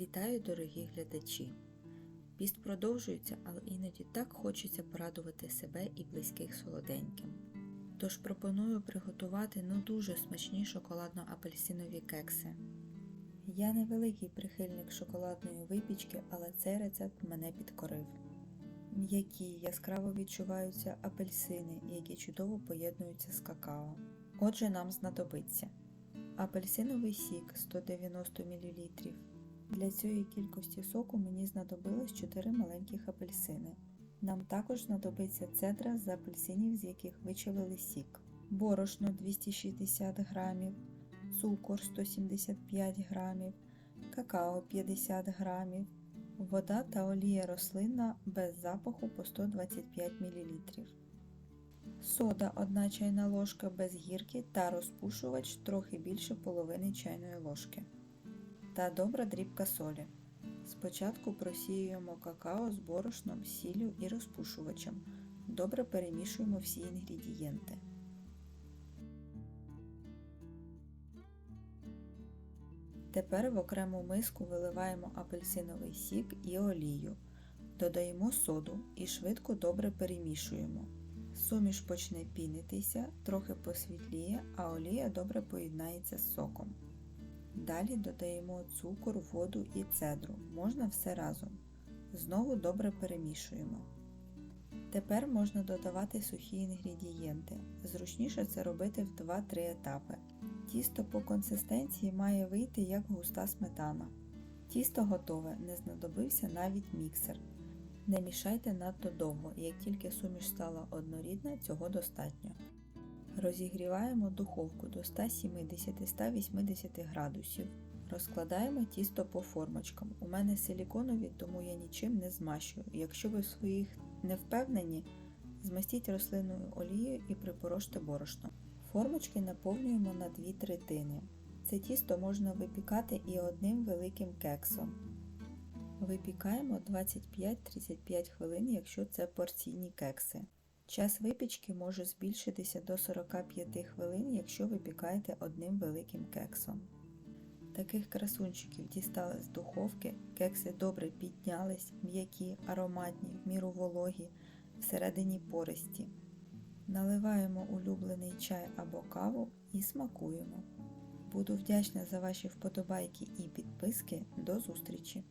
Вітаю, дорогі глядачі! Піст продовжується, але іноді так хочеться порадувати себе і близьких солоденьким. Тож пропоную приготувати ну дуже смачні шоколадно-апельсинові кекси. Я не великий прихильник шоколадної випічки, але цей рецепт мене підкорив. М'які, яскраво відчуваються апельсини, які чудово поєднуються з какао. Отже, нам знадобиться апельсиновий сік 190 мл. Для цієї кількості соку мені знадобилось 4 маленьких апельсини. Нам також знадобиться цедра з апельсинів, з яких вичавили сік, борошно 260 г, цукор 175 г, какао 50 г, вода та олія рослинна без запаху по 125 мл. Сода 1 чайна ложка без гірки та розпушувач трохи більше половини чайної ложки. Та добра дрібка солі. Спочатку просіюємо какао з борошном, сіллю і розпушувачем. Добре перемішуємо всі інгредієнти. Тепер в окрему миску виливаємо апельсиновий сік і олію. Додаємо соду і швидко добре перемішуємо. Суміш почне пінитися, трохи посвітліє, а олія добре поєднається з соком. Далі додаємо цукор, воду і цедру, можна все разом. Знову добре перемішуємо. Тепер можна додавати сухі інгредієнти. Зручніше це робити в 2-3 етапи. Тісто по консистенції має вийти як густа сметана. Тісто готове, не знадобився навіть міксер. Не мішайте надто довго, як тільки суміш стала однорідна, цього достатньо. Розігріваємо духовку до 170-180 градусів. Розкладаємо тісто по формочкам. У мене силіконові, тому я нічим не змащую. Якщо ви своїх не впевнені, змастіть рослинною олією і припороште борошно. Формочки наповнюємо на 2 третини. Це тісто можна випікати і одним великим кексом. Випікаємо 25-35 хвилин, якщо це порційні кекси. Час випічки може збільшитися до 45 хвилин, якщо випікаєте одним великим кексом. Таких красунчиків дістали з духовки, кекси добре піднялись, м'які, ароматні, в міру вологі, всередині пористі. Наливаємо улюблений чай або каву і смакуємо. Буду вдячна за ваші вподобайки і підписки. До зустрічі!